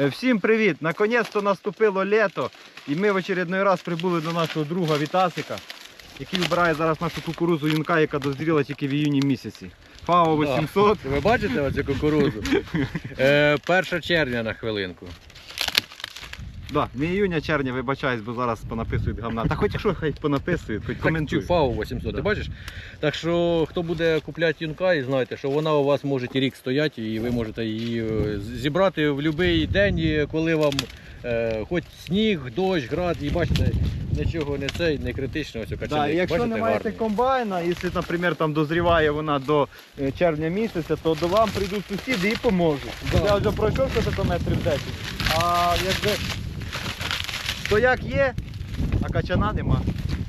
Е, Всім привіт! Наконець-то наступило літо, і ми в очередний раз прибули до нашого друга Вітасика, який вбирає зараз нашу кукурузу юнка, яка дозріла тільки в іюні місяці. ФАО 800. Ви бачите оцю кукурузу? Е, 1 червня на хвилинку. Да, не іюня, червня, вибачаюсь, бо зараз понаписують гамна. Та хоч якщо хай понаписують, хоч Так. ФАУ 800, Да. ти бачиш? Так що хто буде купляти юнка, і знайте, що вона у вас може і рік стояти, і ви можете її е, зібрати в будь-який день, і коли вам е, хоч сніг, дощ, град, і бачите, нічого не цей, не критично, ось Да, і якщо не маєте комбайна, якщо, наприклад, там дозріває вона до е, червня місяця, то до вам прийдуть сусіди і поможуть. Да. Я вже пройшов це метрів 10. А якби то як є, а качана нема.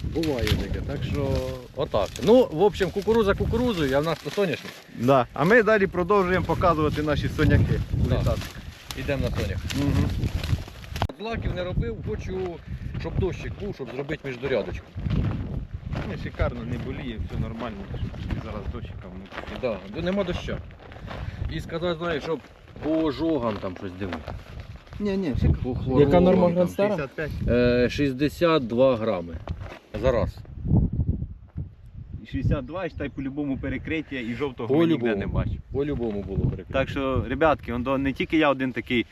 Буває таке, так що отак. Ну, в общем, кукуруза кукурузою, а в нас то соняшник. Да. А ми далі продовжуємо показувати наші соняки. Да. Ідемо на сонях. Угу. Злаків не робив, хочу, щоб дощик був, щоб зробити міждорядочку. Не, шикарно, не боліє, все нормально. І зараз дощиком. Да, де нема доща. І сказати, знаєш, щоб по ожогам там щось дивити. Ні, ні, По Яка норма там. Грандстара? 65. Е, 62 грами. Зараз. 62, і считай, по-любому перекриття і жовтого ми ніде По-любому. не бачу. По-любому було перекрито. Так що, ребятки, он до- не тільки я один такий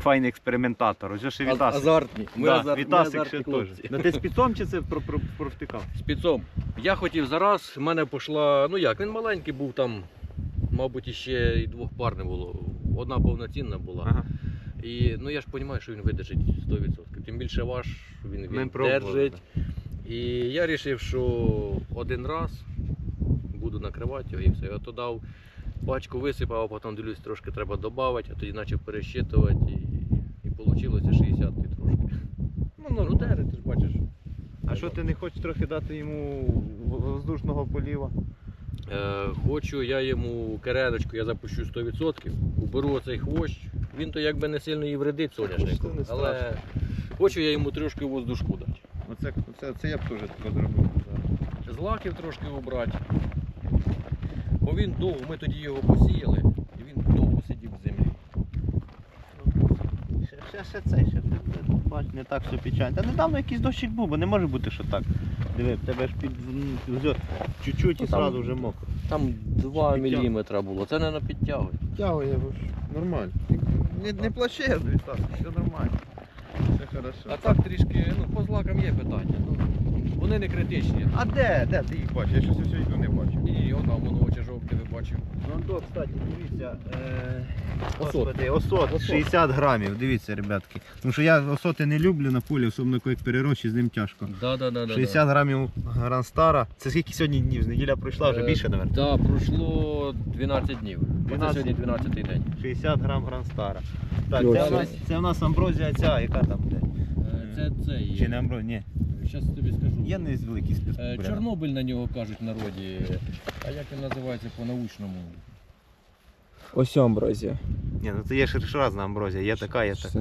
файний експериментатор, ось ще А- Вітасик. Азартні. Ми Да, азарт- ми Вітасик азартні ще теж. хлопці. Ну ти спецом чи це про, про, провтикав? Спецом. Я хотів зараз, в мене пішла, ну як, він маленький був там, мабуть, іще і двох пар не було. Одна повноцінна була. Ага. І ну я ж розумію, що він видержить 100%. Тим більше ваш, він, Ми пробували, держить. І я вирішив, що один раз буду накривати його і все. Я то дав пачку висипав, а потім дивлюсь, трошки треба додати, а тоді почав пересчитувати і, і вийшло 60 і трошки. Ну, ну держить, ти ж бачиш. А що ти не хочеш трохи дати йому воздушного поліва? Е, хочу я йому кереночку, я запущу 100%, уберу оцей хвощ. Він то якби не сильно і вредить соняшнику, але хочу я йому трошки воздушку дати. Оце, оце, це я б теж зробив. Злаків трошки убрати. Бо він довго, ми тоді його посіяли, і він довго сидів в землі. Ще, ще, ще цей, ще бач, не так все печально. Та недавно якийсь дощик був, бо не може бути, що так. Диви, в тебе ж під вже чуть-чуть і Ну, там- одразу вже мокро. Там 2 Підтягує. мм було, це не підтягує. Тягує нормально. Не, не плаче, Вітас, все нормально. Все хорошо. А так трішки, ну, по злакам є питання. Ну, вони не критичні. А де? Де ти їх бачиш? Я щось ось йду не бачу. І отам воно бачив. Ну, то, кстати, дивіться. Е... Осот. Господи, осот, Осот. 60 грамів, дивіться, ребятки. Тому що я осоти не люблю на полі, особливо як перерощі, з ним тяжко. Да, да, да, да, 60 грамів Гранстара. Це скільки сьогодні днів? З неділя пройшла, вже Е, більше, мабуть. Так, пройшло 12 днів. 12 Це сьогодні 12 день. 60 грам Гранстара. Так, це у нас, це у нас амброзія ця, яка там де? Це цей. Чи не амброзія? Ні. Зараз тобі скажу. Я не з великий Е. Чорнобиль на нього кажуть в народі. А як він називається по-научному? Ось амброзія. Ні, ну це є ще разна амброзія, є така, є така.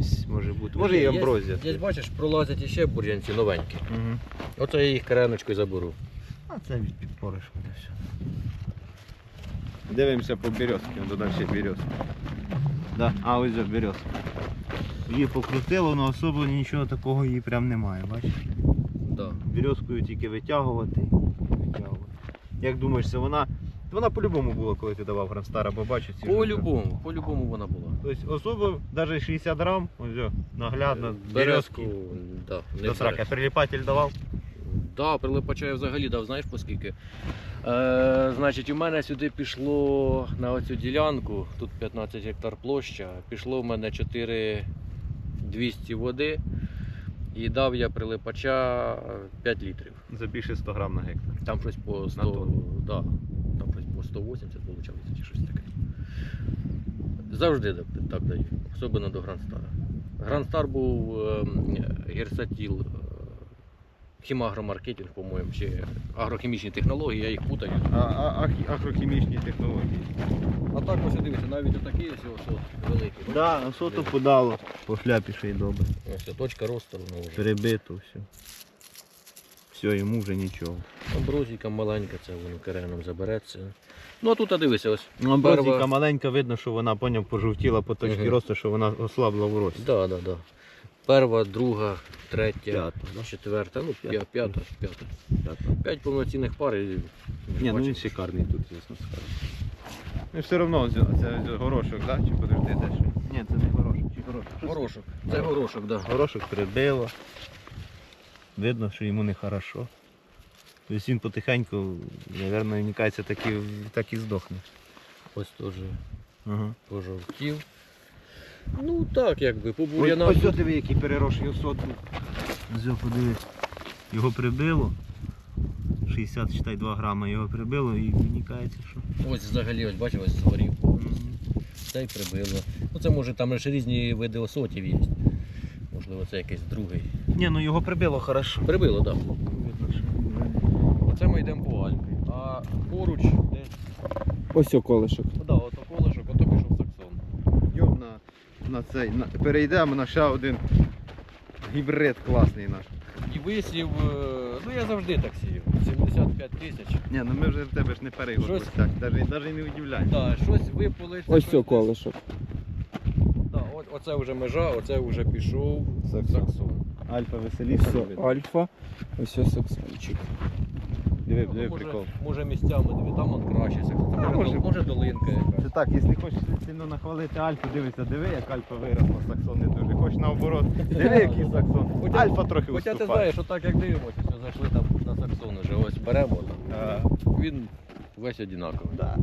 Ось Може бути. Може і Є- амброзія. Десь бачиш, пролазять іще бур'янці новенькі. Угу. Оце я їх кереночкою заберу. А це від підпориш буде все. Дивимося по березки, он додав ще березки. Да. А ось же березка. Її покрутило, але особо нічого такого її прям немає, бачиш? Да. Березкою тільки витягувати. витягувати. Як думаєш, це вона. Вона по-любому була, коли ти давав Гранстара, бо бачу ці. По-любому, по-любому вона була. Тобто особо навіть 60 грам, ось наглядно, Березку, да, До сраки. А приліпатель давав? Да, прилипача я взагалі дав, знаєш по скільки? Е, значить, у мене сюди пішло на оцю ділянку, тут 15 гектар площа, пішло в мене 4200 води і дав я прилипача 5 літрів. За більше 100 грам на гектар. Там щось по 100, тонну. да, там щось по 180 виходить, чи щось таке. Завжди так, даю, особливо до Грандстара. Грандстар був ем, герсатіл, е, хімагромаркетинг, по-моєму, чи агрохімічні технології, я їх путаю. А, а, а- агрохімічні технології. А так ось дивіться, навіть отакий ось ось от великий. бачите? Да, сото подало. По шляпі ще й добре. Ось точка росту воно вже. Перебито все. Все, йому вже нічого. Амброзійка маленька, це воно кереном забереться. Ну а тут а дивися ось. Ну, Амброзійка Перва- маленька, видно, що вона поняв, пожовтіла по точці Мгм. росту, що вона ослабла в рості. Да, да, да. Перва, друга, третя, П'ята, четверта, ну П'ята. п'ята, п'ята. П'ять повноцінних пар і. Ні, ну він шикарний тут, звісно скажу. Ну все одно це, це горошок, да? Чи подожди, ще? Ні, це не горошок, чи горошок. Горошок. Це горошок, так. Да. Горошок прибило. Видно, що йому не хорошо. Тобто він потихеньку, мабуть, мені кажеться, так і, так і здохне. Ось теж Ага. пожовтів. Ну так, якби, по Ось, бур'янам. ось диви, який перероший сотку. Ось подивись. Його прибило. 62 грама його прибило і мені що. Ось взагалі, ось бачив, ось згорів. Це й прибило. Ну це може там ще різні види осотів є. Можливо, це якийсь другий. Ні, ну його прибило хорошо. Прибило, так. Да. Видно, що. Оце ми йдемо по Альпі. А поруч десь. Ось о колишок. Ну да, ото колишок, ото пішов саксон. Йдемо на, цей, на, перейдемо на ще один гібрид класний наш. І висів, е, ну я завжди так сію. 75 тисяч. Ні, ну ми вже в тебе ж не Щось- ось так, навіть, навіть не удивляємо. Так, щось випали. Ось щось о десь- колишок. Да, от, оце вже межа, оце вже пішов Саксон. саксон. Альфа веселіше. Все, альфа. Ось ось саксончик. Диви, Ну, диви може, прикол. може місцями диви, там он краще саксон. Може, може. дол- може долинка яка. Це так, якщо хочеш сильно нахвалити Альфу, дивися, диви, як Альфа виросла, Саксон не дуже. Хоч наоборот, диви, який Саксон. Хоча- Альфа трохи Хоча ти уступає. знаєш, отак як дивимося, що зайшли там на саксон уже, ось беремо там. А, Він весь одинаковий. да.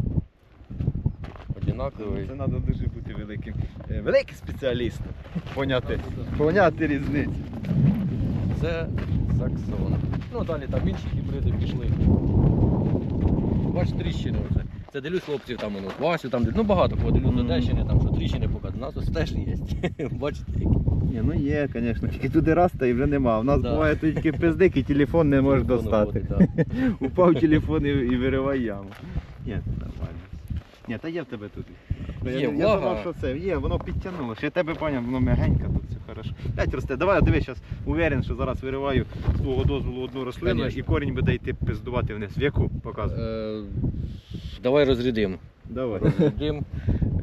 Одинаковий. Це треба дуже бути великим. е, Великим спеціалістом. Поняти, поняти різницю. Це саксон. Ну далі там інші гібриди пішли. Бач тріщини оце. Це делюсь хлопців там ну, Васю, там ну багато кого з Мгм. Одещини, там що тріщини показують. У нас ось теж є. Бачите. Ні, ну є, звісно, тільки туди раз та і вже нема. У нас Да. буває тільки пиздик і телефон не можеш достати. да. Упав телефон і, і виривай яму. Ні, нормально. Ні, та є в тебе тут. Є, я, я думав, що це є, воно підтягнуло. Ще тебе поняв, воно м'ягеньке хорошо. П'ять росте. Давай, диви, зараз уверен, що зараз вириваю з твого дозволу одну рослину Конечно. і корінь буде йти пиздувати вниз. В яку показуй. Е, Давай розрядимо. Давай. Розрядимо.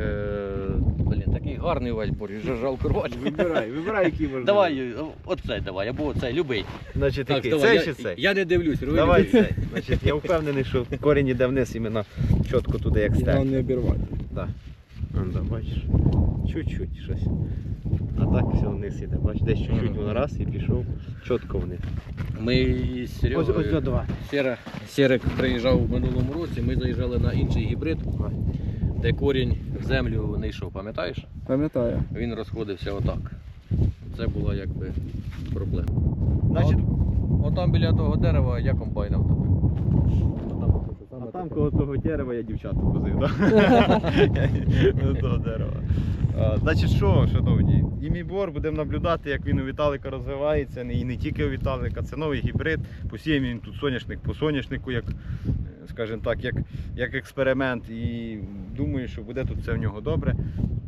Е, Блін, такий гарний весь борщ, вже жалко рвати. Вибирай, вибирай, який можна. Давай, е, оцей давай, або оцей, любий. Значить, давай, Цей я, чи цей? Я не дивлюсь, рви Давай цей. Значить, я впевнений, що корінь іде вниз іменно чітко туди, як стек. Головне не обірвати. Да. Он, да, бачиш. Чуть-чуть щось. А так все вниз іде. Бачиш, десь чуть-чуть воно раз і пішов чітко вниз. Ми із Серегою, два. Сера, Серик приїжджав в минулому році, ми заїжджали на інший гібрид, де корінь в землю не йшов, пам'ятаєш? Пам'ятаю. Він розходився отак. Це була якби проблема. Значить, Отам біля того дерева я комбайном топив. а там коло того дерева я дівчатку возив, так? До того дерева. Значить, що, шановні, імібор будемо наблюдати, як він у Віталика розвивається, і не тільки у Віталика, це новий гібрид. Посіємо він тут соняшник по соняшнику, як, е, скажімо так, як, як експеримент. І думаю, що буде тут все в нього добре.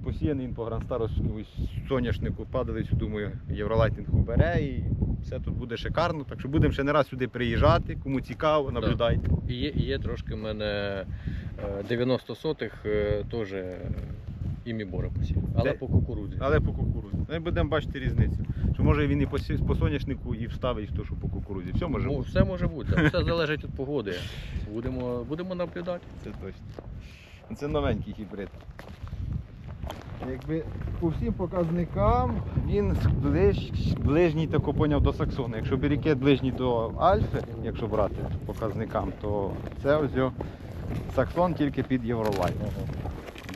Посіяний він по гранстаровському соняшнику, падалицю, думаю, євролайтинг убере і все тут буде шикарно. Так що будемо ще не раз сюди приїжджати, кому цікаво, наблюдайте. І є, є трошки в мене е, 90 сотих е, теж е, імібора посів. Але Де? по кукурудзі. Але по кукурудзі. Ми будемо бачити різницю. Що може він і по, сі- по соняшнику і вставить в то, що по кукурудзі. Все може Ну, бути. все може бути, так. все залежить від погоди. Будемо, будемо наблюдати. Це точно. Це новенький гібрид. Якби по всім показникам він ближ, ближній тако поняв до Саксона. Якщо бірікет ближній до Альфи, якщо брати по показникам, то це ось його Саксон тільки під Євролайт.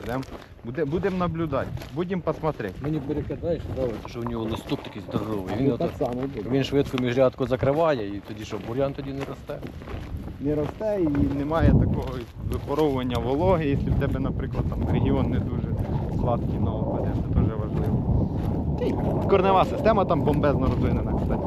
Будемо буде, будем наблюдати, будемо посмотрети. Мені перекидаєш, що в нього листок такий здоровий. Він, ото- так само буде. він швидко міжрядку закриває і тоді що, бур'ян тоді не росте. не росте і немає такого випаровування вологи, якщо в тебе, наприклад, там регіон не дуже сладкий на ОПД, це теж важливо. Та й корнева система там бомбезно розвинена, кстати.